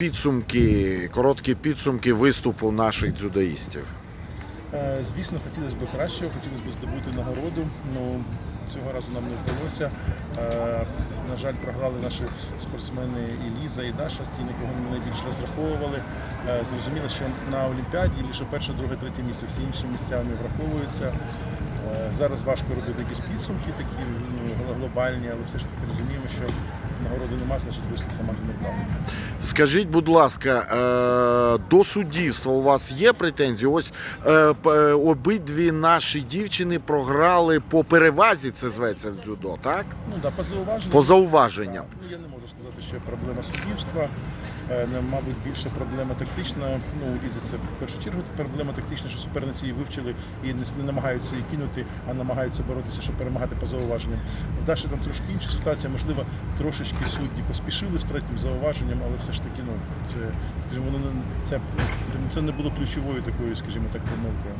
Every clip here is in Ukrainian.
Підсумки, короткі підсумки виступу наших дзюдоїстів. Е, Звісно, хотілося б кращого, хотілося б здобути нагороду. Ну, цього разу нам не вдалося. Е, На жаль, програли наші спортсмени і Ліза, і Даша, ті, на кого ми найбільше розраховували. Е, Зрозуміло, що на Олімпіаді лише перше, друге, третє місце, всі інші місця не враховуються. Зараз важко робити якісь підсумки, такі ну, глобальні, але все ж таки розуміємо, що нагороди немає, значить команди не вдали. Скажіть, будь ласка, е, до суддівства у вас є претензії? Ось е, е, обидві наші дівчини програли по перевазі, це зветься в дзюдо, так? Ну да, по зауваженням. По зауваженням. Так, Ну, я не можу сказати, що є проблема суддівства. Е, не, Мабуть, більше проблема тактична. Ну, це в першу чергу проблема тактична, що суперниці її вивчили і не, не намагаються її кинути, а намагаються боротися, щоб перемагати по зауваженням. В Даші там трошки інша ситуація, можливо, трошечки судді поспішили з третім зауваженням, але все ж таки, ну, це, скажімо, воно не це, це не було ключовою такою, скажімо так, помилкою.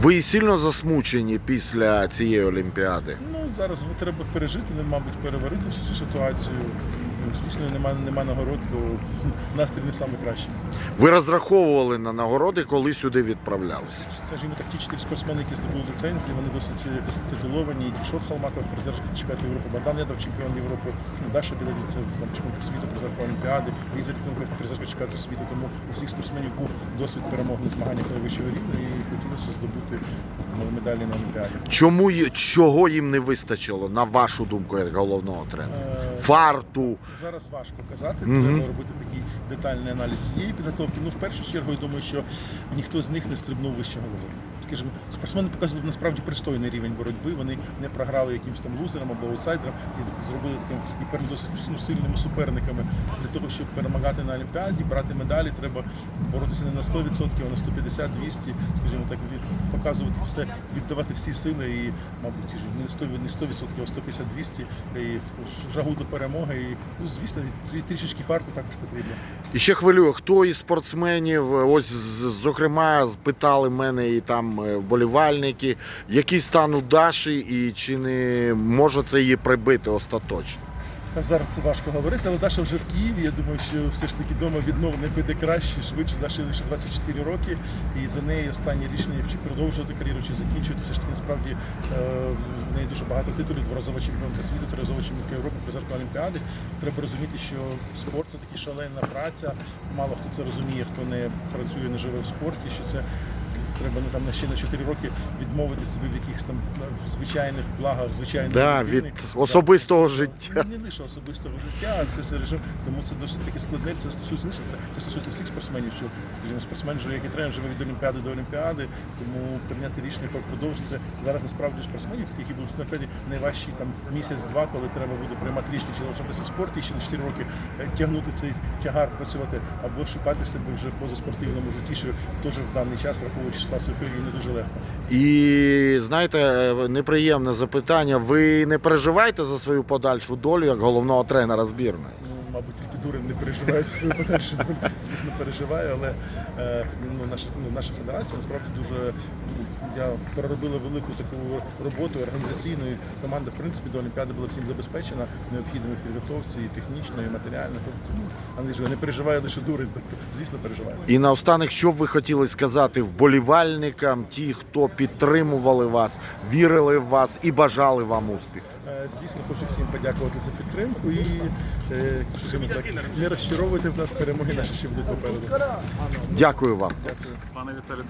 Ви сильно засмучені після цієї олімпіади. Ну, зараз треба пережити, ну, мабуть, переварити всю цю ситуацію. Звісно, немає нема нагород, то настрій не найкращий. Ви розраховували на нагороди, коли сюди відправлялися. Це ж такі чотири спортсмени, які здобули ліцензії, вони досить е, титуловані. І Дікшот Халмаков, призер чемпіонату Європи, Богдан Ядов, чемпіон Європи, ну, Даша там, чемпіонка світу, призерка Олімпіади, Ліза Ліценко, призерка чемпіонату світу. Тому у всіх спортсменів був досвід перемог на змаганнях найвищого рівня і хотілося здобути медалі на Олімпіаді. Чому чого їм не вистачило, на вашу думку, як головного тренера? Е, Фарту. Зараз важко казати, Мгм. треба робити такий детальний аналіз цієї підготовки. Ну, в першу чергу, я думаю, що ніхто з них не стрибнув вище голови. Скажімо, спортсмени показували насправді пристойний рівень боротьби. Вони не програли якимось там лузерам або аутсайдерам і зробили таким і досить ну, сильними суперниками. Для того, щоб перемагати на Олімпіаді, брати медалі, треба боротися не на 100%, а на 150 200 скажімо так, показувати все, віддавати всі сили і, мабуть, не 100, не 100%, а 150 200 і жагу до перемоги. І, ну, звісно, трі- трішечки фарту також потрібно. І ще хвилюю, хто із спортсменів, ось зокрема, питали мене і там е, вболівальники, який стан у Даші, і чи не може це її прибити остаточно. Зараз це важко говорити, але Даша вже в Києві. Я думаю, що все ж таки вдома відновлення піде краще, швидше. Даші лише 24 роки, і за неї останнє рішення чи продовжувати кар'єру, чи закінчувати. Все ж таки насправді е, в неї дуже багато титулів, дворазова чемпіонка світу, триразова чемпіонка Європи, призерка Олімпіади. Треба розуміти, що спорт це таки шалена праця. Мало хто це розуміє, хто не працює, не живе в спорті, що це. Треба ну, там ще на 4 роки відмовити собі в якихось там е, звичайних благах, звичайних Да, від особистого життя. Не, не лише особистого життя, а це все режим. Тому це досить таки складне. Це стосується не це, це стосується всіх спортсменів, що скажімо, спортсмен живе, як і тренер, живе від Олімпіади до Олімпіади. Тому прийняти рішення про продовжиться зараз насправді спортсменів, які будуть напереді найважчі там місяць-два, коли треба буде приймати рішення, чи залишатися в спорті, і ще на 4 роки е, тягнути цей тягар, працювати або шукати себе вже в позаспортивному житті, що теж в даний час, враховуючи ситуацію в країні, не дуже легко. І знаєте, е, неприємне запитання. Ви не переживаєте за свою подальшу долю як головного тренера збірної? Мабуть, тільки дурень не переживає за свою подальшу долю. Звісно, переживає, але е, ну, наша, ну, наша федерація насправді дуже я переробила велику таку роботу організаційну. і Команда, в принципі, до Олімпіади була всім забезпечена необхідними підготовці, і технічною, і матеріальною. Тобто, ну, не переживає лише дурень, тобто, звісно, переживає. І наостанок, що б ви хотіли сказати вболівальникам, ті, хто підтримували вас, вірили в вас і бажали вам успіху? Звісно, хочу всім подякувати за підтримку і е, скажімо так, не розчаровуйте в нас перемоги наші ще будуть попереду. Дякую вам. Дякую. Пане Віталій,